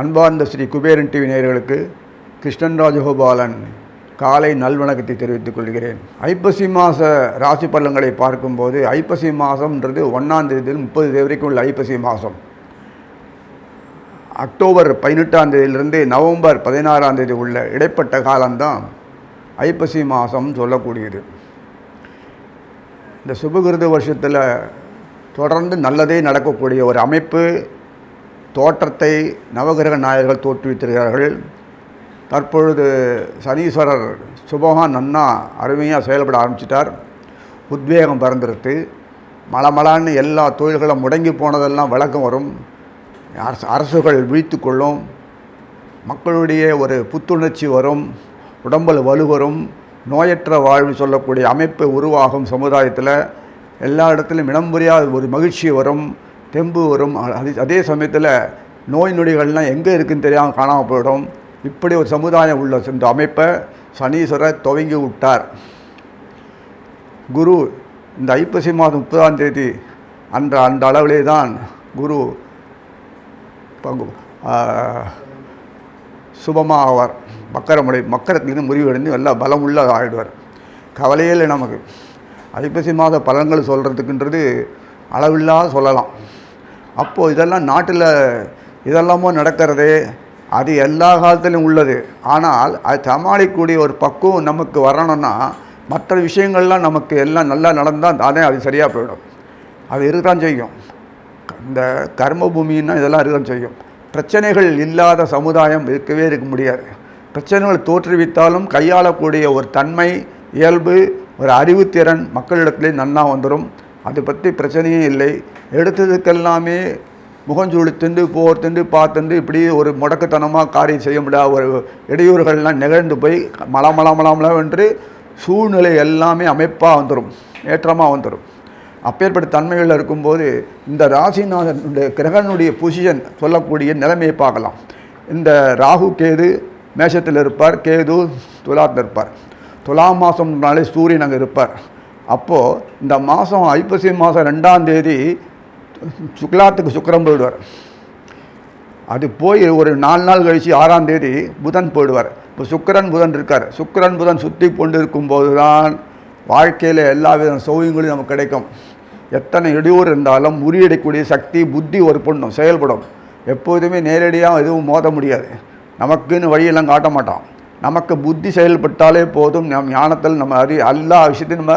அன்பார்ந்த ஸ்ரீ குபேரன் டிவி நேயர்களுக்கு கிருஷ்ணன் ராஜகோபாலன் காலை நல்வணக்கத்தை தெரிவித்துக் கொள்கிறேன். ஐப்பசி மாத ராசி பலன்களை பார்க்கும்போது ஐப்பசி மாதம்ன்றது ஒன்றாம் தேதியில் முப்பது தேதி வரைக்கும் உள்ள ஐப்பசி மாதம் அக்டோபர் பதினெட்டாம் தேதியிலிருந்து நவம்பர் பதினாறாம் தேதி உள்ள இடைப்பட்ட காலம்தான் ஐப்பசி மாதம் சொல்லக்கூடியது. இந்த சுபகிருத வருஷத்தில் தொடர்ந்து நல்லதே நடக்கக்கூடிய ஒரு அமைப்பு தோற்றத்தை நவகிரக நாயகர்கள் தோற்றுவித்திருக்கிறார்கள் தற்பொழுது சனீஸ்வரர் சுபகான் நன்னா அருமையாக செயல்பட ஆரம்பிச்சிட்டார். உத்வேகம் பறந்துருத்து. மலமலான்னு எல்லா தொழில்களும் முடங்கி போனதெல்லாம் விளக்கம் வரும். அரசு அரசுகள் விழித்து கொள்ளும். மக்களுடைய ஒரு புத்துணர்ச்சி வரும். உடம்பில் வலு வரும். நோயற்ற வாழ்வு சொல்லக்கூடிய அமைப்பு உருவாகும் சமுதாயத்தில் எல்லா இடத்துலையும் இனம் புரியாத ஒரு மகிழ்ச்சி வரும் தெம்பு வரும். அதே அதே சமயத்தில் நோய் நொடிகள்லாம் எங்கே இருக்குதுன்னு தெரியாமல் காணாமல் போயிடும். இப்படி ஒரு சமுதாயம் உள்ள இந்த அமைப்பை சனீஸ்வரர் துவங்கி விட்டார். குரு இந்த ஐப்பசி மாதம் முப்பதாம் தேதி அந்த அந்த அளவிலே தான் குரு பங்கு சுபமாக ஆவார். மக்கரமுடை மக்கரத்துலேருந்து முறிவடைந்து எல்லாம் பலமுள்ள ஆகிடுவார் கவலையே இல்லை நமக்கு. ஐப்பசி மாத பலன்கள் சொல்கிறதுக்குன்றது அளவில்லாத சொல்லலாம். அப்போது இதெல்லாம் நாட்டில் இதெல்லாமோ நடக்கிறது அது எல்லா காலத்திலும் உள்ளது. ஆனால் அது சமாளிக்கக்கூடிய ஒரு பக்குவம் நமக்கு வரணும்னா மற்ற விஷயங்கள்லாம் நமக்கு எல்லாம் நல்லா நடந்தால் தானே அது சரியாக போயிடும். அது இருக்கான் செய்யும். இந்த கர்ம பூமின்னா இதெல்லாம் இருக்கான் செய்யும். பிரச்சனைகள் இல்லாத சமுதாயம் இருக்கவே இருக்க முடியாது. பிரச்சனைகள் தோற்றுவித்தாலும் கையாளக்கூடிய ஒரு தன்மை இயல்பு ஒரு அறிவுத்திறன் மக்களிடத்திலே நன்னா வந்துடும் அதை பற்றி பிரச்சனையே இல்லை. எடுத்ததுக்கெல்லாமே முகஞ்சூடு திண்டு போர் திண்டு பார்த்துண்டு இப்படி ஒரு முடக்கத்தனமாக காரியம் செய்ய முடியாத ஒரு இடையூறுகள்லாம் நிகழ்ந்து போய் மல என்று சூழ்நிலை எல்லாமே அமைப்பாக வந்துடும் ஏற்றமாக வந்துடும் அப்பேற்பட்ட தன்மைகளில் இருக்கும்போது இந்த ராசிநாதனுடைய கிரகனுடைய பொசிஷன் சொல்லக்கூடிய நிலைமையை பார்க்கலாம். இந்த ராகு கேது மேஷத்தில் இருப்பார் கேது துலாத்தில் இருப்பார். துலாம் மாதம்னாலே சூரியன் அங்கே இருப்பார். அப்போது இந்த மாதம் ஐப்பசி மாதம் ரெண்டாம் தேதி சுக்லாத்துக்கு சுக்கரம் போயிடுவார். அது போய் ஒரு நாலு நாள் கழித்து ஆறாம் தேதி புதன் போயிடுவார். இப்போ சுக்கரன் புதன் இருக்கார். சுக்கரன் புதன் சுற்றி கொண்டு இருக்கும்போது தான் வாழ்க்கையில் எல்லா வித சௌகரியங்களும் நமக்கு கிடைக்கும். எத்தனை இடையூறு இருந்தாலும் முறியடிக்கக்கூடிய சக்தி புத்தி ஒரு பொண்ணும் செயல்படும். எப்போதுமே நேரடியாக எதுவும் மோத முடியாது. நமக்குன்னு வழியெல்லாம் காட்ட மாட்டான். நமக்கு புத்தி செயல்பட்டாலே போதும். நம் ஞானத்தில் நம்ம அறி எல்லா விஷயத்தையும் நம்ம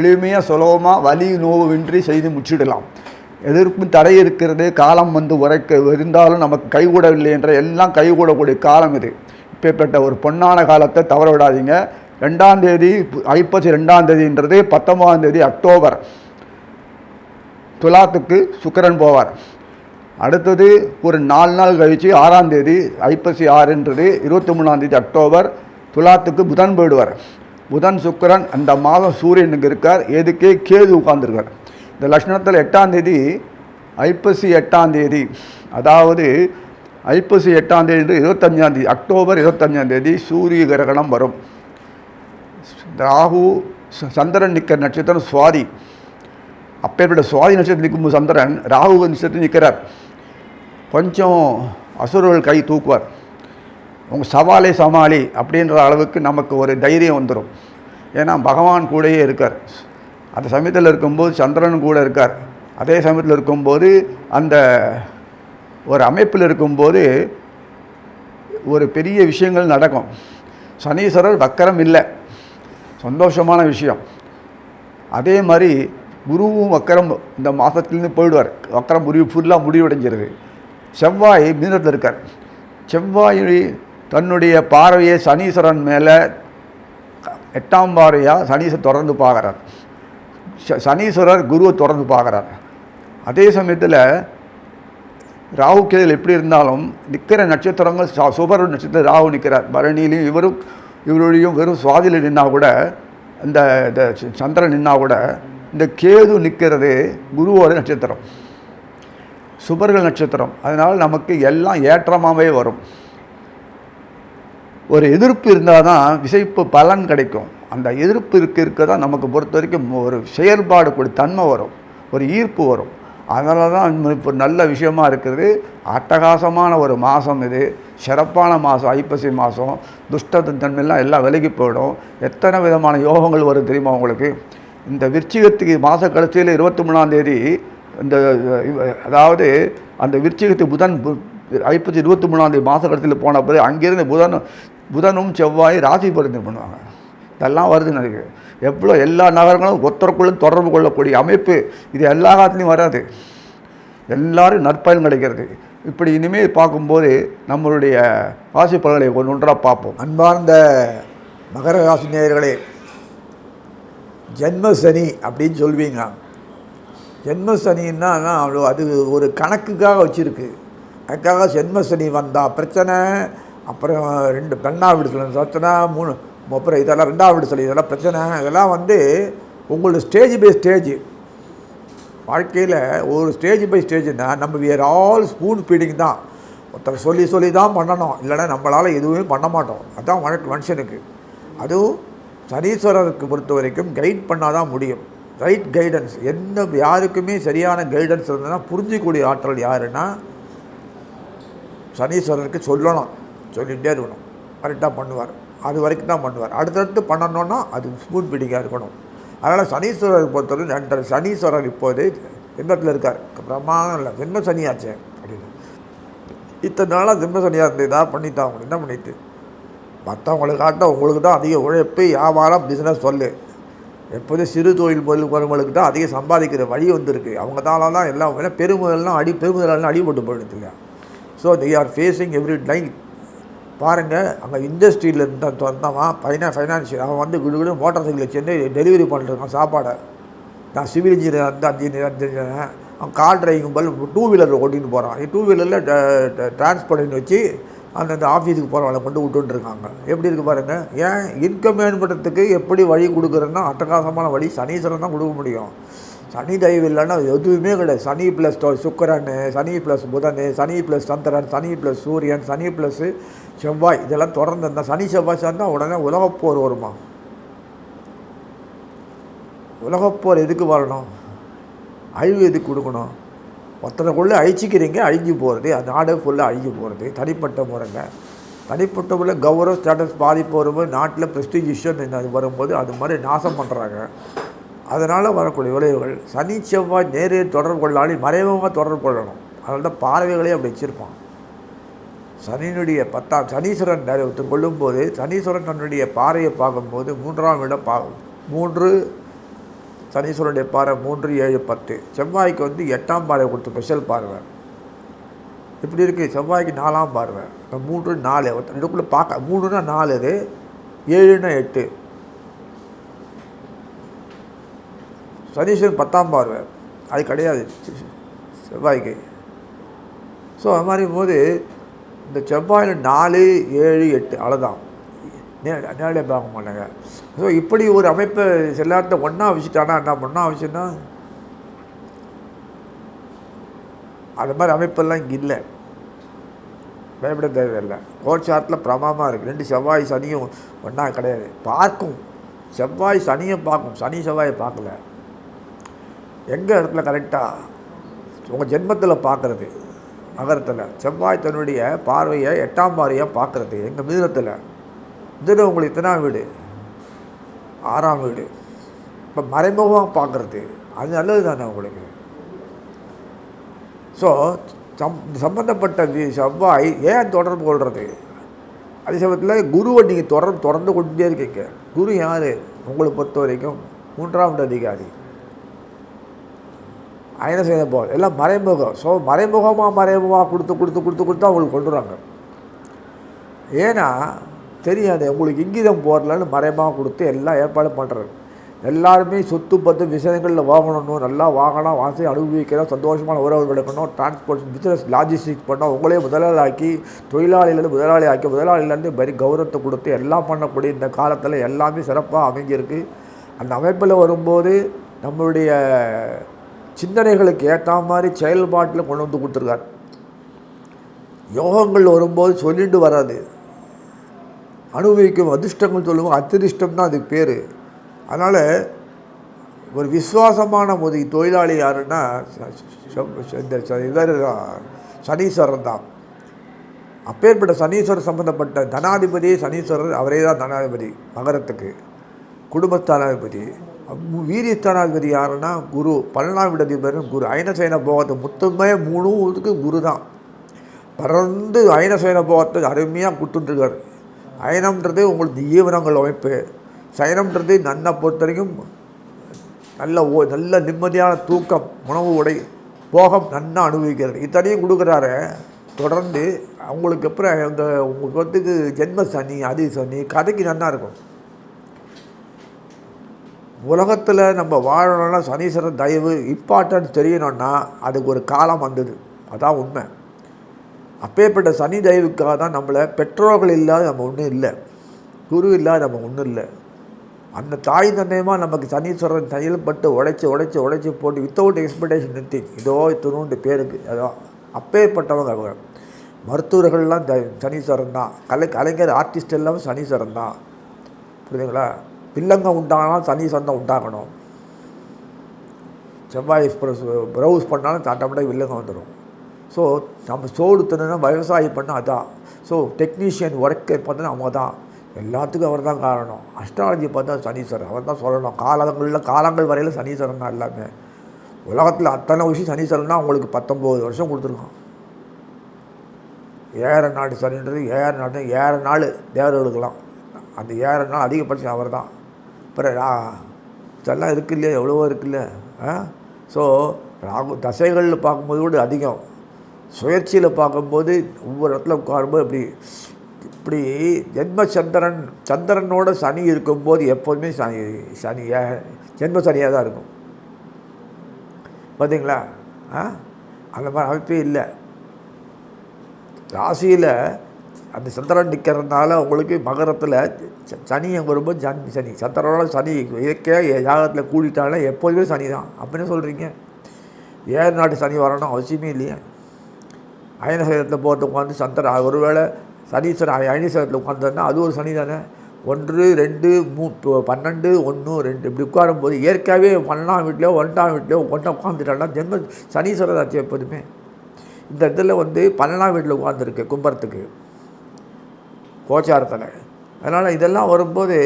எளிமையாக சுலபமாக வலி நோவின்றி செய்து முடிச்சிடலாம் எதிர்ப்பும் தடை இருக்கிறது. காலம் வந்து உரைக்க இருந்தாலும் நமக்கு கைகூடவில்லை என்ற எல்லாம் கைகூடக்கூடிய காலம் இது. இப்பேற்பட்ட ஒரு பொன்னான காலத்தை தவற விடாதீங்க. ரெண்டாம் தேதி ஐப்பசி ரெண்டாம் தேதின்றது தேதி அக்டோபர். துலாத்துக்கு சுக்கரன் போவார். அடுத்தது ஒரு நாலு நாள் கழித்து ஆறாம் தேதி ஐப்பசி ஆறுன்றது இருபத்தி மூணாம் தேதி அக்டோபர் துலாத்துக்கு புதன் போயிடுவார். புதன் சுக்கரன் அந்த மாதம் சூரியனுக்கு இருக்கார். எதுக்கே கேது உட்கார்ந்துருக்கார். இந்த லக்ஷணத்தில் எட்டாம் தேதி ஐப்பசி எட்டாம் தேதி அதாவது ஐப்பசி எட்டாம் தேதி இருபத்தஞ்சாம் தேதி அக்டோபர் இருபத்தஞ்சாம் தேதி சூரிய கிரகணம் வரும். ராகு சந்திரன் நிற்கிற நட்சத்திரம் சுவாதி. அப்பேற்பட்ட சுவாதி நட்சத்திரம் நிற்கும் சந்திரன் ராகு நட்சத்திரம் நிற்கிறார் கொஞ்சம் அசுரர்கள் கை தூக்குவார். உங்கள் சவாலே சமாளி அப்படின்ற அளவுக்கு நமக்கு ஒரு தைரியம் வந்துடும் ஏன்னா பகவான் கூடயே இருக்கார். அந்த சமயத்தில் இருக்கும்போது சந்திரன் கூட இருக்கார். அதே சமயத்தில் இருக்கும்போது அந்த ஒரு அமைப்பில் இருக்கும்போது ஒரு பெரிய விஷயங்கள் நடக்கும். சனீஸ்வரர் வக்கரம் இல்லை. சந்தோஷமான விஷயம். அதே மாதிரி குருவும் வக்கரம் இந்த மாதத்துலேருந்து போயிடுவார். வக்கரம் முடிவு ஃபுல்லாக முடிவடைஞ்சிருது. செவ்வாய் மீனத்தில் இருக்கார். செவ்வாய் தன்னுடைய பார்வையை சனீஸ்வரன் மேலே எட்டாம் பார்வையாக சனீஸ்வரர் தொடர்ந்து பார்க்குறார். ச- சனீஸ்வரர் குருவை தொடர்ந்து பார்க்குறார். அதே சமயத்தில் ராகு கேதுகள் எப்படி இருந்தாலும் நிற்கிற நட்சத்திரங்கள் ச- சுபர் நட்சத்திரம் ராகு நிற்கிறார் பரணியிலையும் இவரும் இவருடையும் வெறும் சுவாதியில் நின்னா கூட இந்த இந்த சந்திரன் நின்னா கூட இந்த கேது நிற்கிறது குருவோட நட்சத்திரம். சுபர்கள் நட்சத்திரம். அதனால் நமக்கு எல்லாம் ஏற்றமாகவே வரும். ஒரு எதிர்ப்பு இருந்தால் தான் விசைப்பு பலன் கிடைக்கும். அந்த எதிர்ப்பு இருக்க இருக்க தான் நமக்கு பொறுத்த வரைக்கும் ஒரு செயல்பாடு கூட தன்மை வரும். ஒரு ஈர்ப்பு வரும். அதனால தான் இப்போ நல்ல விஷயமா இருக்கிறது அட்டகாசமான ஒரு மாதம் இது. சிறப்பான மாதம் ஐப்பசி மாதம் துஷ்டத்தின் தன்மையெல்லாம் எல்லாம் விலகி போயிடும். எத்தனை விதமான யோகங்கள் வரும் தெரியுமா உங்களுக்கு? இந்த விருச்சிகத்துக்கு மாத கடைசியில் இருபத்தி மூணாம் தேதி இந்த அதாவது அந்த விருச்சிகத்துக்கு புதன் பு- இருபத்தி மூணாம் தேதி மாத கடத்தில் போன பிறகு அங்கேருந்து புதன் புதனும் செவ்வாய் ராசி பரிந்து பண்ணுவாங்க. இதெல்லாம் வருது எனக்கு எவ்வளோ எல்லா நகரங்களும் ஒருத்தருக்குள்ளும் தொடர்பு கொள்ளக்கூடிய அமைப்பு. இது எல்லா காலத்துலையும் வராது. எல்லாரும் நற்பயன் கிடைக்கிறது. இப்படி இனிமேல் பார்க்கும்போது நம்மளுடைய ராசி பலன்களை ஒன்று ஒன்றாக பார்ப்போம். அன்பார்ந்த மகர ராசி நேயர்களே ஜென்ம சனி அப்படின்னு சொல்வீங்க ஜென்ம சனின்னா அவ்வளோ அது ஒரு கணக்குக்காக வச்சுருக்கு. அதுக்காக ஜென்ம சனி வந்தால் பிரச்சனை அப்புறம் ரெண்டு பெண்ணா வீடு பிரச்சனை மூணு அப்புறம் இதெல்லாம் ரெண்டாவது வீடு சொல்லி இதெல்லாம் பிரச்சனை. இதெல்லாம் வந்து உங்களோட ஸ்டேஜ் பை ஸ்டேஜ் வாழ்க்கையில் ஒரு ஸ்டேஜ் பை ஸ்டேஜ்னா நம்ம வேர் ஆல் ஸ்பூன் ஃபீடிங் தான். ஒருத்தர் சொல்லி சொல்லி தான் பண்ணணும். இல்லைன்னா நம்மளால் எதுவுமே பண்ண மாட்டோம். அதுதான் வழக்கு மனுஷனுக்கு. அதுவும் சனீஸ்வரருக்கு பொறுத்த வரைக்கும் கைட் பண்ணால் தான் முடியும். ரைட் கைடன்ஸ் எந்த யாருக்குமே சரியான கைடன்ஸ் இருந்ததுன்னா புரிஞ்சிக்கூடிய ஆற்றல் யாருன்னா சனீஸ்வரருக்கு சொல்லணும். சொல்லிகிட்டே இருக்கணும். கரெக்டாக பண்ணுவார். அது வரைக்கும் தான் பண்ணுவார். அடுத்தடுத்து பண்ணணுன்னா அது ஸ்பூன் பிடிக்காக இருக்கணும். அதனால் சனீஸ்வரர் பொறுத்தவரை ரெண்டரை சனீஸ்வரர் இப்போது சிம்மத்தில் இருக்கார். பிரமாணம் இல்லை. சிம்ம சனியாச்சே அப்படின்னு. இத்தனை நாளாக சிம்ம சனியாக இருந்து இதாக பண்ணித்தான் அவங்க என்ன பண்ணிட்டு? மற்றவங்களை காட்ட உங்களுக்கு தான் அதிக உழைப்பு வியாபாரம் பிஸ்னஸ் சொல்லு. எப்போதும் சிறு தொழில் பொருள் வருவங்களுக்கு தான் அதிகம் சம்பாதிக்கிற வழி வந்திருக்கு. அவங்க தானால தான் எல்லாம் ஏன்னா பெருமுதல்லாம் அடி பெருமுதலாம் அடிபட்டு போயிடுது இல்லையா? So the are facing every line பாருங்கள் அங்கே இண்டஸ்ட்ரியில் இருந்த வந்தவன் பைனா ஃபைனான்ஷியல் அவன் வந்து குடு குடு மோட்டார் சைக்கிளை சேர்ந்து டெலிவரி பண்ணுறான் சாப்பாடை. நான் சிவில் இன்ஜினியர் அந்த இன்ஜினியர் அவன் கார் டிரைவிங் பதில் டூ வீலர் ஓட்டின்னு போகிறான் டூ வீலரில் டிரான்ஸ்போர்ட் வச்சு அந்த ஆஃபீஸுக்கு போகிறவங்களை கொண்டு விட்டுட்டு இருக்காங்க எப்படி இருக்குது பாருங்கள் ஏன்? இன்கம் மேம்படுறதுக்கு எப்படி வழி கொடுக்குறேன்னா அட்டகாசமான வழி சனீஸ்வரன் தான் கொடுக்க முடியும். சனி தயவு இல்லைன்னா எதுவுமே கிடையாது. சனி ப்ளஸ் சுக்கரன் சனி ப்ளஸ் புதன் சனி ப்ளஸ் சந்திரன் சனி ப்ளஸ் சூரியன் சனி ப்ளஸ் செவ்வாய். இதெல்லாம் தொடர்ந்து இருந்தால் சனி செவ்வாய் சேர்ந்தால் உடனே உலகப்போர் வருமா? உலகப்போர் எதுக்கு வரணும்? அழிவு எதுக்கு கொடுக்கணும்? ஒருத்தனைக்குள்ளே அழிச்சிக்கிறீங்க அழிஞ்சு போகிறது அந்த நாடு ஃபுல்லாக அழிஞ்சு போகிறது தனிப்பட்ட முறைங்க. தனிப்பட்ட முறையில் கௌரவ ஸ்டேட்டஸ் பாதிப்பு வரும்போது நாட்டில் ப்ரெஸ்டீஜ் அது வரும்போது அது மாதிரி நாசம் பண்ணுறாங்க அதனால் வரக்கூடிய விளைவுகள் சனி செவ்வாய் நேரில் தொடர்பு கொள்ளாடி மறைமுகமாக தொடர்பு கொள்ளணும். அதனால தான் பார்வைகளே அப்படி வச்சுருப்பான் சனியினுடைய பத்தாம் சனீஸ்வரன் நிறைவேற்று கொள்ளும்போது சனீஸ்வரன் தன்னுடைய பாறையை பார்க்கும்போது மூன்றாம் இடம் பா மூன்று சனீஸ்வரனுடைய பாறை மூன்று ஏழு பத்து. செவ்வாய்க்கு வந்து எட்டாம் பாறை கொடுத்து ஸ்பெஷல் பார்வை. இப்படி இருக்குது செவ்வாய்க்கு நாலாம் பார்வை. இந்த மூன்று நாலு. ரெண்டுக்குள்ளே பார்க்க மூணுனா நாலு இது ஏழுனா எட்டு. சனீஸ்வரன் பத்தாம் பார்வை. அது கிடையாது. செவ்வாய்க்கு. ஸோ அது மாதிரி போது இந்த செவ்வாயில் நாலு ஏழு எட்டு அவ்வளோதான் நேரடியாக பார்க்க மாட்டாங்க. ஸோ இப்படி ஒரு அமைப்பை எல்லாத்த ஒன்றா வச்சுட்டானா என்ன ஒன்றா விஷயம்னா அது மாதிரி அமைப்பெல்லாம் இங்கே இல்லை. பயப்பட தேவையில்லை. கோட்சாரத்தில் சார்ட்டில் பிரமாதமாக இருக்குது ரெண்டு செவ்வாய் சனியும் ஒன்றா கிடையாது. பார்க்கும். செவ்வாய் சனியும் பார்க்கும். சனி செவ்வாயை பார்க்கல. எங்கள் இடத்துல கரெக்டாக உங்கள் ஜென்மத்தில் பார்க்குறது. நகரத்தில். செவ்வாய் தன்னுடைய பார்வையை எட்டாம் பார்வையாக பார்க்குறது. எங்கள் மிதுனத்தில். தினம் உங்களுக்கு எத்தனாம் வீடு ஆறாம் வீடு. இப்போ மறைமுகமாக பார்க்குறது அது நல்லது தானே உங்களுக்கு? ஸோ சம் சம்மந்தப்பட்ட செவ்வாய் ஏன் தொடர்பு கொள்வது அதே சமயத்தில் குருவை நீங்கள் தொடர் தொடர்ந்து கொண்டே இருக்கீங்க. குரு யார்? உங்களை பொறுத்த வரைக்கும் மூன்றாம் அதிகாரி. என்ன செய்த போ எல்லாம் மறைமுகம். ஸோ மறைமுகமாக மறைமுகமாக கொடுத்து கொடுத்து கொடுத்து கொடுத்து அவங்களுக்கு கொண்டு வராங்க. ஏன்னா தெரியாது உங்களுக்கு இங்கிதம் போடலன்னு மறைமாக கொடுத்து எல்லாம் ஏற்பாடு பண்ணுறாரு எல்லாருமே சொத்து பத்து விஷயங்களில் வாங்கணும் நல்லா வாங்கலாம் வாசி அனுபவிக்கிறோம் சந்தோஷமான உறவுகள் எடுக்கணும் டிரான்ஸ்போர்ட் பிஸ்னஸ் லாஜிஸ்டிக்ஸ் பண்ணோம் உங்களே முதலாளி ஆக்கி தொழிலாளியிலேருந்து முதலாளி ஆக்கி முதலாளியிலேருந்து வரி கௌரவத்தை கொடுத்து எல்லாம் பண்ணக்கூடிய இந்த காலத்தில் எல்லாமே சிறப்பாக அமைஞ்சிருக்கு. அந்த அமைப்பில் வரும்போது நம்மளுடைய சிந்தனைகளுக்கு ஏற்ற மாதிரி செயல்பாட்டில் கொண்டு வந்து கொடுத்துருக்காரு. யோகங்கள் வரும்போது சொல்லிட்டு வராது அனுபவிக்கும் அதிர்ஷ்டங்கள் சொல்லுவோம் அதிர்ஷ்டம் தான் அதுக்கு பேர். அதனால் ஒரு விசுவாசமான ஒரு தொழிலாளி யாருன்னா ச- இந்த ச- இவர் தான், சனீஸ்வரன் தான். அப்பேற்பட்ட சனீஸ்வரர் சம்மந்தப்பட்ட தனாதிபதி சனீஸ்வரர் அவரே தான் தனாதிபதி மகரத்துக்கு. குடும்பஸ்தானாதிபதி. வீரியஸ்தானாதிபதி யாருன்னா குரு. பன்னெண்டாம் விடதிபரும் குரு. ஐனசேன போகத்தை மொத்தமே மூணும் இதுக்கு குரு தான். பறந்து ஐனசேன போகத்தை அருமையாக கொடுத்துட்டுருக்கார் அயனம்ன்றது உங்களுக்கு ஈவனங்கள் அமைப்பு. சயனம்ன்றது நன்னை பொறுத்த வரைக்கும் நல்ல ஓ நல்ல நிம்மதியான தூக்கம் உணவு உடை போகம் நன்னா அனுபவிக்கிறது. இத்தனையும் கொடுக்குறாரு. தொடர்ந்து அவங்களுக்கு அப்புறம் இந்த உங்களுக்கு வந்து ஜென்ம சனி அதி சனி கதைக்கு நன்னா இருக்கும். உலகத்தில் நம்ம வாழணும்னா சனீஸ்வரன் தயவு இம்பார்ட்டன்ஸ் தெரியணும்னா அதுக்கு ஒரு காலம் வந்தது. அதான் உண்மை. அப்பேற்பட்ட சனி தயவுக்காக தான் நம்மளை பெற்றோர்கள் இல்லாத நம்ம ஒன்றும் இல்லை. குரு இல்லாத நம்ம ஒன்றும் இல்லை. அந்த தாய் தந்தையமாக நமக்கு சனீஸ்வரன் செயல்பட்டு உடைச்சி உடைச்சி உடைச்சி போட்டு வித்தவுட் எக்ஸ்பெக்டேஷன் நிறுத்தி இதோ இத்தினோண்டு பேருக்கு. அதோ அப்பேற்பட்டவங்க அவங்க. மருத்துவர்கள்லாம் த சனீஸ்வரன் தான். கலை கலைஞர் ஆர்டிஸ்ட் எல்லாம் சனீஸ்வரன் தான். புரியுதுங்களா? பில்லங்க உண்டானாலும் சனீஸ்வரன் தான் உண்டாகணும். செவ்வாய் ப்ரௌஸ் பண்ணாலும் ஆட்டோமேட்டிக் வில்லங்க வந்துடும் ஸோ நம்ம சோடு தின்னா விவசாயம் பண்ணால் அதான். ஸோ டெக்னீஷியன் ஒர்க்கு பார்த்தா அவங்க தான். எல்லாத்துக்கும் அவர் தான் காரணம். அஸ்ட்ராலஜி பார்த்தா சனீஸ்வரர். அவர் தான் சொல்லணும். காலங்களில் காலங்கள் வரையில் சனீஸ்வரன் தான் எல்லாமே. உலகத்தில் அத்தனை விஷயம் சனீஸ்வரன் தான் அவங்களுக்கு பத்தொம்போது வருஷம் கொடுத்துருக்கான். ஏற நாடு சனின்றது ஏற நாடு ஏற நாள் தேவர்களுக்கெல்லாம். அந்த ஏற நாள் அதிகபட்சம் அவர் தான். அப்புறம் ரா இதெல்லாம் இருக்கு இல்லையா? எவ்வளவோ இருக்குல்ல ஆ? ஸோ ராகு தசைகளில் பார்க்கும்போது கூட அதிகம். சுயற்சியில் பார்க்கும்போது ஒவ்வொரு இடத்துல உட்காரும்போது இப்படி இப்படி ஜென்ம சந்திரன் சந்திரனோட சனி இருக்கும்போது எப்போதுமே சனி சனி ஜென்ம சனியாக தான் இருக்கும். பார்த்தீங்களா ஆ? அந்த மாதிரி அமைப்பே இல்லை. ராசியில் அந்த சந்திரன் நிற்கிறதுனால உங்களுக்கு மகரத்தில் ச- சனி அங்கே வரும்போது சனி சனி. சந்திரனோட சனி இயற்கையாக ஜாகத்தில் கூடிட்டாலும் எப்போதுமே சனி தான் அப்படின்னு சொல்கிறீங்க ஏழு நாட்டு சனி வரணும் அவசியமே இல்லையா. அயனசேரத்தில் போகிறது உட்காந்து சந்திரன் ஒருவேளை சனீஸ்வரன் அயனசேரத்தில் உட்காந்துருந்தா அது ஒரு சனி தானே. ஒன்று ரெண்டு மூ பன்னெண்டு ஒன்று ரெண்டு. இப்படி உட்காரும்போது இயற்கையாகவே பன்னெண்டாம் வீட்லையோ ஒன்றாம் வீட்லையோ ஒன்றா உட்காந்துட்டாங்கன்னா ஜென்ம சனீஸ்வரர் ஆச்சு எப்போதுமே. இந்த இதில் வந்து பன்னெண்டாம் வீட்டில் உட்காந்துருக்கு கும்பரத்துக்கு கோச்சாரத்தில். அதனால் இதெல்லாம் வரும்போது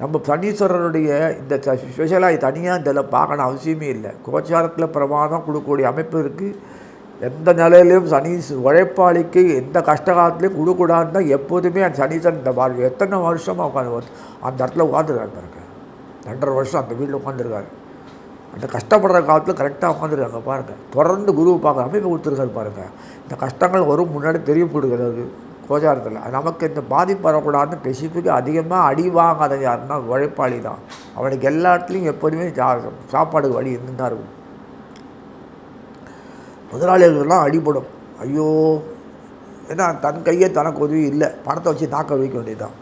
நம்ம சனீஸ்வரருடைய இந்த ஸ்பெஷலாக தனியாக இதில் பார்க்கணும் அவசியமே இல்லை. கோச்சாரத்தில் பிரமாதம் கொடுக்கக்கூடிய அமைப்பு இருக்குது. எந்த நிலையிலையும் சனி உழைப்பாளிக்கு எந்த கஷ்டகாலத்துலையும் கொடுக்கூடாதுன்னு தான் எப்போதுமே அந்த சனீசன் இந்த வாழ் எத்தனை வருஷமாக உட்காந்து அந்த இடத்துல உட்காந்துருக்காரு பாருங்க ரெண்டரை வருஷம் அந்த வீட்டில் உட்காந்துருக்காரு அந்த கஷ்டப்படுற காலத்தில் கரெக்டாக உட்காந்துருக்காங்க பாருங்கள் தொடர்ந்து குருவை பார்க்க அமைப்பு கொடுத்துருக்காரு பாருங்கள் இந்த கஷ்டங்கள் வரும் முன்னாடி தெரியும் கொடுக்குறது கோச்சாரத்தில். நமக்கு இந்த பாதிப்பு வரக்கூடாதுன்னு ஸ்பெசிஃபிக்காக அதிகமாக அடி வாங்காத யாருன்னா உழைப்பாளி தான் அவனுக்கு எல்லா இடத்துலையும் எப்போதுமே சா- சாப்பாடு வழி இருந்து தான் இருக்கும். முதலாளிகளுக்கெல்லாம் அடிபடும். ஐயோ. ஏன்னா தன் கையே தனக்கு உதவி இல்லை. பணத்தை வச்சு தாக்க வைக்க வேண்டியதுதான்.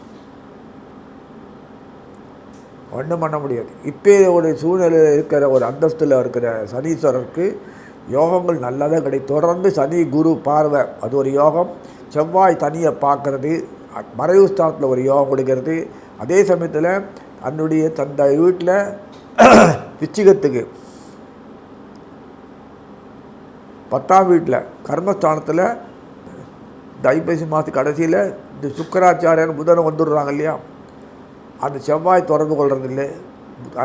ஒன்றும் பண்ண முடியாது. இப்போ ஒரு சூழ்நிலையில் இருக்கிற ஒரு அந்தஸ்தில் இருக்கிற சனீஸ்வரருக்கு யோகங்கள் நல்லதாக கிடைக்கும் தொடர்ந்து சனி குரு பார்வை. அது ஒரு யோகம். செவ்வாய் தனியை பார்க்கறது மறைவு ஸ்தானத்தில் ஒரு யோகம் கொடுக்கறது. அதே சமயத்தில் தன்னுடைய தந்தை வீட்டில் விச்சிகத்துக்கு பத்தாம் வீட்டில் கர்மஸ்தானத்தில் தைப்பசி ஐப்பசி மாத கடைசியில் இந்த சுக்கராச்சாரியன் புதனை வந்துடுறாங்க இல்லையா? அந்த செவ்வாய் தொடர்பு கொள்றதில்லை.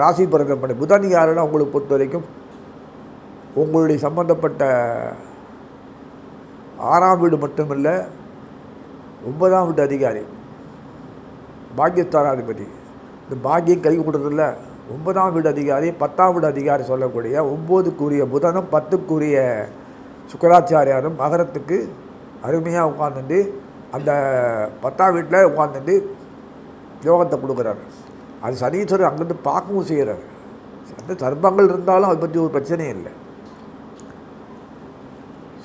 ராசி பிறந்த பண்ணி. புதன் யாருன்னா உங்களுக்கு பொறுத்த வரைக்கும் உங்களுடைய சம்பந்தப்பட்ட ஆறாம் வீடு மட்டுமில்லை ஒன்பதாம் வீட்டு அதிகாரி பாக்கியஸ்தானாதிபதி. இந்த பாக்கியம் கை கொடுறதில்ல ஒன்பதாம் வீடு அதிகாரி பத்தாம் வீடு அதிகாரி சொல்லக்கூடிய ஒம்போதுக்குரிய புதனும் பத்துக்குரிய சுக்கராச்சாரியாரும் மகரத்துக்கு அருமையாக உட்காந்துட்டு அந்த பத்தாம் வீட்டில் உட்காந்துட்டு யோகத்தை கொடுக்குறாரு. அது சனீஸ்வரர் அங்கேருந்து பார்க்கவும் செய்கிறாரு. அந்த தர்மங்கள் இருந்தாலும் அதை பற்றி ஒரு பிரச்சனையும் இல்லை.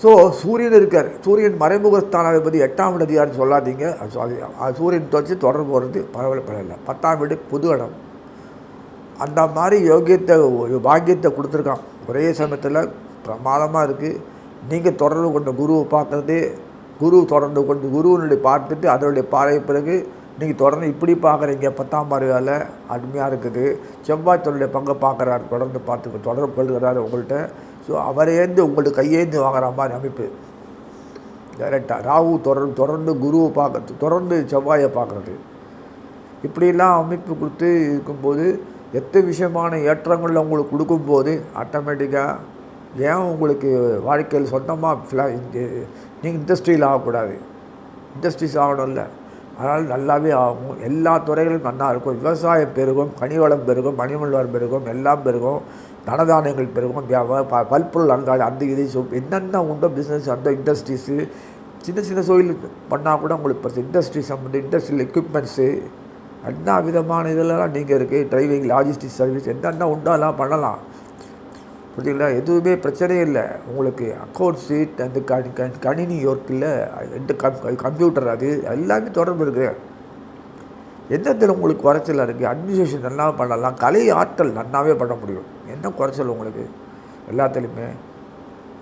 ஸோ சூரியன் இருக்கார். சூரியன் மறைமுகஸ்தான் அதை பற்றி எட்டாம் வீடு அதிகாரி சொல்லாதீங்க. அது சூரியன் வச்சு தொடர்பு வர்றது பரவாயில்ல பரவாயில்ல. பத்தாம் வீடு புது இடம். அந்த மாதிரி யோகியத்தை ஒரு பாக்கியத்தை கொடுத்துருக்கான். ஒரே சமயத்தில் பிரமாதமாக இருக்குது நீங்கள் தொடர்பு கொண்ட குருவை பார்க்குறது குரு தொடர்ந்து கொண்டு குருவினுடைய பார்த்துட்டு அதனுடைய பாறைய பிறகு நீங்கள் தொடர்ந்து இப்படி பார்க்குறீங்க பத்தாம் வேலை அருமையாக இருக்குது. செவ்வாய் தன்னுடைய பங்கை பார்க்குறாரு தொடர்ந்து பார்த்து தொடர்பு கொள்கிறாரு உங்கள்கிட்ட ஸோ அவரேந்து உங்களுக்கு கையேந்து வாங்குற மாதிரி அமைப்பு. டைரெக்டாக ராகு தொடர்ந்து தொடர்ந்து குருவை பார்க்கறது தொடர்ந்து செவ்வாயை பார்க்குறது. இப்படிலாம் அமைப்பு கொடுத்து இருக்கும்போது எத்த விஷயமான ஏற்றங்களில் உங்களுக்கு கொடுக்கும்போது ஆட்டோமேட்டிக்காக ஏன் உங்களுக்கு வாழ்க்கையில் சொந்தமாக ஃபிளா நீங்கள் இண்டஸ்ட்ரியில் ஆகக்கூடாது. இண்டஸ்ட்ரீஸ் ஆகணும்ல. அதனால் நல்லாவே ஆகும். எல்லா துறைகளும் நல்லா இருக்கும். விவசாயம் பெருகும் கனிவளம் பெருகும் மணிமல்வார் பெருகும் எல்லாம் பெருகும் தனதானியங்கள் பெருகும் ப பல்பொருள் அங்காடி அந்த இது என்னென்ன உண்டோ பிஸ்னஸ் அந்த இண்டஸ்ட்ரீஸு சின்ன சின்ன தொழில் பண்ணால் கூட உங்களுக்கு இப்போ இண்டஸ்ட்ரி சம்மந்த இண்டஸ்ட்ரியல் எக்யூப்மெண்ட்ஸு எல்லா விதமான இதெல்லாம் நீங்கள் இருக்குது டிரைவிங் லாஜிஸ்டிக் சர்வீஸ் என்னென்ன உண்டோ எல்லாம் பண்ணலாம். புரியுதுங்களா? எதுவுமே பிரச்சனையே இல்லை. உங்களுக்கு அக்கௌண்ட் சீட் அந்த கணி கணி- கணினி ஒர்க்கில் எந்த கம் கம்ப்யூட்டர் அது எல்லாமே தொடர்பு இருக்குது எந்தெந்த உங்களுக்கு குறைச்சல் இருக்குது அட்மினிஸ்ட்ரேஷன் நல்லா பண்ணலாம். கலை ஆற்றல் நல்லாவே பண்ண முடியும். என்ன குறைச்சல் உங்களுக்கு? எல்லாத்துலேயுமே.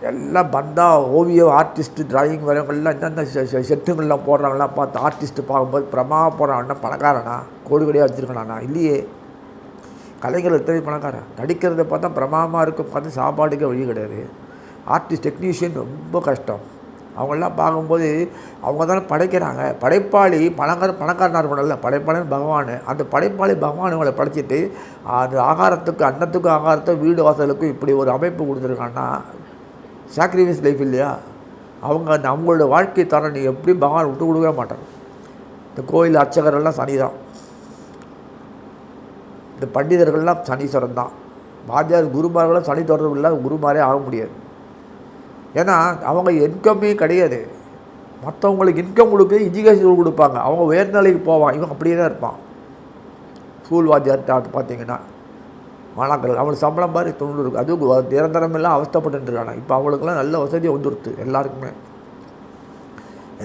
எல்லாம் பந்தா ஓவியம் ஆர்டிஸ்ட்டு டிராயிங் வரவங்கள்லாம் என்னென்ன செ- செட்டுங்கள்லாம் போடுறாங்களாம் பார்த்து ஆர்டிஸ்ட்டு பார்க்கும்போது பிரமா போடுறாங்கன்னா பணக்காரனா? கோடி கோடியாக வச்சுருக்கணாண்ணா இல்லையே. கலைகள் எத்தனை பணக்காரன் நடிக்கிறத பார்த்தா பிரமாதமாக இருக்கும். பார்த்து சாப்பாடுக்கே வழி கிடையாது. ஆர்டிஸ்ட் டெக்னீஷியன் ரொம்ப கஷ்டம். அவங்கெல்லாம் பார்க்கும்போது அவங்க தானே படைக்கிறாங்க. படைப்பாளி பணக்கார பணக்காரனாக இருக்கணும்ல படைப்பாளன் பகவான். அந்த படைப்பாளி பகவான் இவங்களை படைச்சிட்டு அந்த ஆகாரத்துக்கு அன்னத்துக்கும் ஆகாரத்தை வீடு வாசலுக்கும் இப்படி ஒரு அமைப்பு கொடுத்துருக்காங்கன்னா சாக்ரிஃபைஸ் லைஃப் இல்லையா? அவங்க அந்த அவங்களோட வாழ்க்கை தரம் நீ எப்படி பகவான் விட்டு கொடுக்கவே மாட்டாங்க இந்த கோயில் அர்ச்சகரெல்லாம் சனி தான் இந்த பண்டிதர்கள்லாம் சனீஸ்வரன் தான். வாத்தியார் குருமார்களும் சனி தொடர்பு இல்லாத குருமாரே ஆக முடியாது. ஏன்னா அவங்க இன்கம்மே கிடையாது. மற்றவங்களுக்கு இன்கம் கொடுக்க எஜுகேஷன் கொடுப்பாங்க. அவங்க உயர்நிலைக்கு போவான் இவன் அப்படியே தான் இருப்பான். ஸ்கூல் வாத்தியார் பார்த்தீங்கன்னா மாணாக்கர்கள் அவனுக்கு சம்பளம் மாதிரி தொண்ணூறு அதுவும் நிரந்தரமெல்லாம் அவஸ்தப்பட்டு இருக்காங்க இப்போ அவங்களுக்குலாம் நல்ல வசதி வந்துடுத்து எல்லாருக்குமே.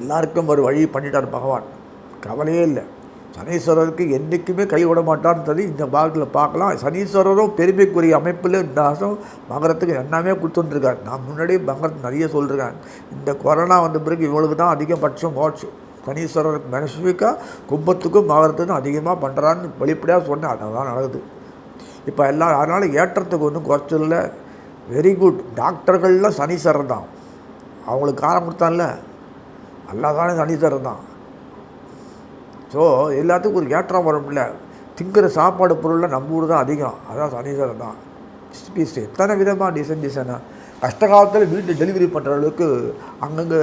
எல்லாருக்கும் ஒரு வழி பண்ணிட்டார் பகவான். கவலையே இல்லை. சனீஸ்வரருக்கு என்றைக்குமே கை விட மாட்டார்ன்றது இந்த பாகத்தில் பார்க்கலாம். சனீஸ்வரரும் பெருமைக்குரிய அமைப்பில் இந்த மகரத்துக்கு எல்லாமே கொடுத்துட்டுருக்கார் நான் முன்னாடியே மகரத்து நிறைய சொல்கிறேன் இந்த கொரோனா வந்த பிறகு இவங்களுக்கு தான் அதிகபட்சம் போச்சு சனீஸ்வரருக்கு மெனஸ்விக்காக கும்பத்துக்கும் மகரத்துக்கும் அதிகமாக பண்ணுறான்னு வெளிப்படையாக சொன்னேன் அதான் நடக்குது. இப்போ எல்லாம் அதனால் ஏற்றத்துக்கு ஒன்றும் குறைச்சல் இல்லை வெரி குட் டாக்டர்கள்லாம் சனீஸ்வரர் தான். அவங்களுக்கு காரம் கொடுத்தான்ல. எல்லா தானே சனீஸ்வரர் தான். ஸோ எல்லாத்துக்கும் ஒரு ஏற்றம் வரும்ல திங்கிற சாப்பாடு பொருளில் நம்ம ஊர் தான் அதிகம். அதான் சனீஸ்வரன் தான். பீஸ் எத்தனை விதமாக டிசைன் டிசைனாக கஷ்ட காலத்தில் வீட்டு டெலிவரி பண்ணுற அளவுக்கு அங்கங்கே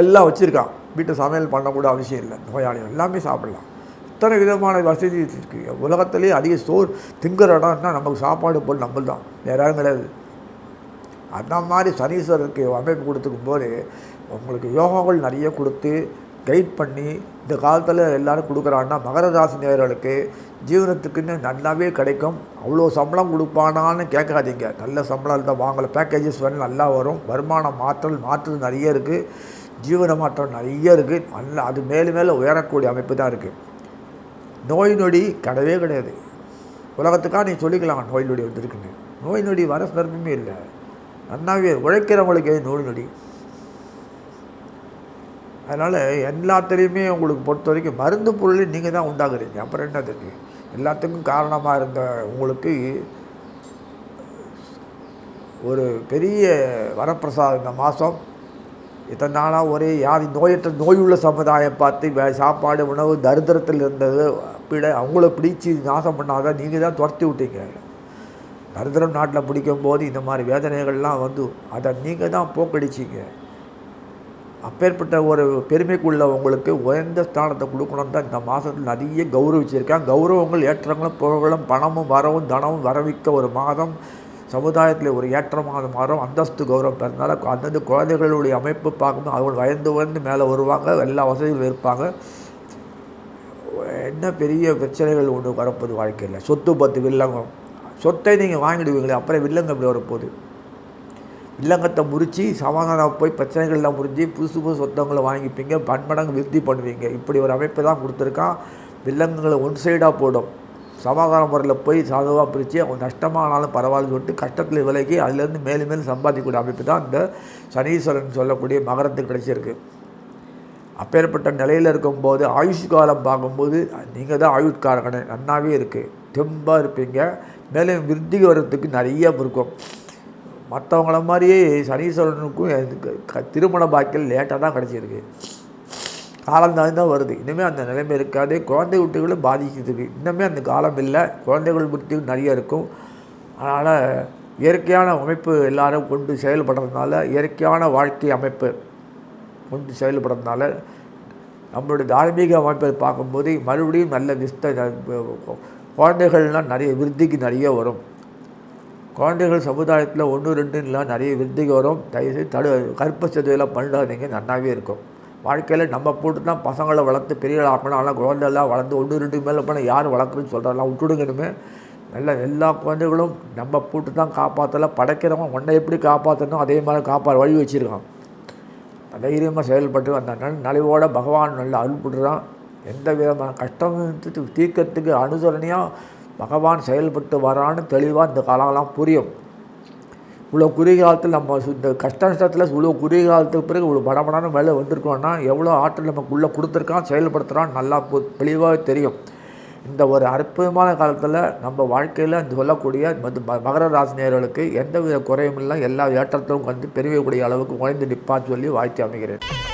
எல்லாம் வச்சுருக்கான். வீட்டு சமையல் பண்ணக்கூட அவசியம் இல்லை. நோயாளி எல்லாமே சாப்பிடலாம். இத்தனை விதமான வசதி இருக்குது உலகத்திலேயே அதிக ஸ்டோர் திங்கிற இடம்னா நமக்கு சாப்பாடு பொருள் நம்மள் தான் வேற யாரும் கிடையாது. அந்த மாதிரி சனீஸ்வரருக்கு அமைப்பு கொடுத்துக்கும் போது உங்களுக்கு யோகாக்கள் நிறைய கொடுத்து கைட் பண்ணி இந்த காலத்தில் எல்லோரும் கொடுக்குறான்னா மகர ராசி நேர்களுக்கு ஜீவனத்துக்குன்னு நல்லாவே கிடைக்கும். அவ்வளோ சம்பளம் கொடுப்பானான்னு கேட்காதீங்க. நல்ல சம்பளம் தான் வாங்கலை பேக்கேஜஸ் வந்து நல்லா வரும். வருமானம் மாற்றல் மாற்றம் நிறைய இருக்குது ஜீவன மாற்றம் நிறைய இருக்குது நல்லா அது மேலும் மேலே உயரக்கூடிய அமைப்பு தான் இருக்குது நோய் நொடி கிடையவே கிடையாது. உலகத்துக்காக நீ சொல்லிக்கலாம் நோய் நொடி வந்துருக்குன்னு. நோய் நொடி வர சந்தர்ப்பமே இல்லை. நல்லாவே உழைக்கிறவங்களுக்கு நோய் நொடி? அதனால் எல்லாத்துலேயுமே உங்களுக்கு பொறுத்த வரைக்கும் மருந்து பொருளை நீங்கள் தான் உண்டாகிறீங்க அப்புறம் என்னதுக்கு எல்லாத்துக்கும் காரணமாக இருந்த உங்களுக்கு ஒரு பெரிய வரப்பிரசாதம் இந்த மாதம் இத்தனை நாளாக ஒரே யார் நோயற்ற நோயுள்ள சமுதாயம் பார்த்து வே சாப்பாடு உணவு தரித்திரத்தில் இருந்தது பிட அவங்கள பிடிச்சி நாசம் பண்ணாதான் நீங்கள் தான் துரத்தி விட்டீங்க. தரித்திரம் நாட்டில் பிடிக்கும் போது இந்த மாதிரி வேதனைகள்லாம் வந்து அதை நீங்கள் தான் போக்கடிச்சிங்க. அப்பேற்பட்ட ஒரு பெருமைக்குள்ள உங்களுக்கு உயர்ந்த ஸ்தானத்தை கொடுக்கணும் தான் இந்த மாதத்தில் நிறைய கௌரவிச்சிருக்கேன் கௌரவங்கள் ஏற்றங்களும் புகழும் பணமும் வரவும் தனமும் வரவிக்க ஒரு மாதம் சமுதாயத்தில் ஒரு ஏற்றமான மாதம் அந்தஸ்து கௌரவம் பிறந்தால அந்தந்த குழந்தைகளுடைய அமைப்பு பார்க்கும்போது அவங்க வயந்து வயந்து மேலே வருவாங்க எல்லா வசதிகளும் இருப்பாங்க. என்ன பெரிய பிரச்சனைகள் ஒன்று வரப்போகுது வாழ்க்கையில்? சொத்து பத்து வில்லங்கம். சொத்தை நீங்கள் வாங்கிடுவீங்களே அப்புறம் வில்லங்கம் இப்படி வரப்போகுது? இல்லங்கத்தை முறித்து சமாதானம் போய் பிரச்சனைகள்லாம் முறிஞ்சு புதுசு புது சொத்தங்களை வாங்கிப்பீங்க பன்மடங்கு விருத்தி பண்ணுவீங்க. இப்படி ஒரு அமைப்பு தான் கொடுத்துருக்கான் வில்லங்கங்களை ஒன் சைடாக போடும். சமாதான முறையில் போய் சாதுவாக பிரித்து அவங்க நஷ்டமானாலும் பரவாயில்ல சொல்லிட்டு கஷ்டத்தில் விலகி அதுலேருந்து மேலும் மேலும் சம்பாதிக்கக்கூடிய அமைப்பு தான் இந்த சனீஸ்வரன் சொல்லக்கூடிய மகரத்துக்கு கிடைச்சிருக்கு. அப்பேற்பட்ட நிலையில் இருக்கும்போது ஆயுஷ் காலம் பார்க்கும்போது நீங்கள் தான் ஆயுட்காரகனே நன்னாவே இருக்குது தெம்பாக இருப்பீங்க. மேலும் விருத்தி வர்றதுக்கு நிறைய இருக்கும் மற்றவங்கள மாதிரியே சனீஸ்வரனுக்கும் க- திருமண பாக்கியம் லேட்டாக தான் கிடச்சிருக்கு. காலம் தான் வருது. இன்னுமே அந்த நிலைமை இருக்காது. குழந்தை குட்டிகளும் பாதிக்கிறதுக்கு இன்னுமே அந்த காலம் இல்லை. குழந்தைகள் புத்தியும் நிறைய இருக்கும். அதனால் இயற்கையான அமைப்பு எல்லாரும் கொண்டு செயல்படுறதுனால இயற்கையான வாழ்க்கை அமைப்பு கொண்டு செயல்படுறதுனால நம்மளுடைய தார்மீக அமைப்பை பார்க்கும்போது மறுபடியும் நல்ல விஸ்த குழந்தைகள்லாம் நிறைய விருத்திக்கு நிறைய வரும். குழந்தைகள் சமுதாயத்தில் ஒன்று ரெண்டுலாம் நிறைய விருத்திக்கு வரும். தயவுசெய்து தடு கற்ப சதுவையெல்லாம் பண்ணாதீங்க நல்லாவே இருக்கும். வாழ்க்கையில் நம்ம போட்டு தான் பசங்களை வளர்த்து பெரிய ஆக்கணும் ஆனால் குழந்தைலாம் வளர்ந்து ஒன்று ரெண்டு மேலே போனால் யார் வளர்க்குறதுன்னு சொல்கிறதெல்லாம் விட்டுடுங்கணுமே நல்லா எல்லா குழந்தைகளும் நம்ம போட்டு தான் காப்பாற்றலாம் படைக்கிறவன் உன்னை எப்படி காப்பாற்றணும் அதே மாதிரி காப்பா வழி வச்சுருக்கான். தைரியமாக செயல்பட்டு அந்த நல் நலிவோட பகவான் நல்லா அருள்படுறான் எந்த விதமான கஷ்டம் தீர்க்கறதுக்கு அனுசரணையாக பகவான் செயல்பட்டு வரான்னு தெளிவாக இந்த காலம்லாம் புரியும். இவ்வளோ குறுகிய காலத்தில் நம்ம இந்த கஷ்ட நஷ்டத்தில் இவ்வளோ குறுகிய காலத்துக்கு பிறகு இவ்வளோ படபடான மேலே வந்திருக்கோம்னா எவ்வளோ ஆற்றல் நமக்குள்ளே கொடுத்துருக்கான் செயல்படுத்துகிறான் நல்லா பு- தெளிவாக தெரியும். இந்த ஒரு அற்புதமான காலத்தில் நம்ம வாழ்க்கையில் இந்த சொல்லக்கூடிய மது ம- மகர ராசினியர்களுக்கு எந்தவித குறையும் இல்லை எல்லா ஏற்றத்திலும் வந்து பெருகக்கூடிய அளவுக்கு உழைந்து நிற்பான்னு சொல்லி வாழ்த்து அமைகிறேன்.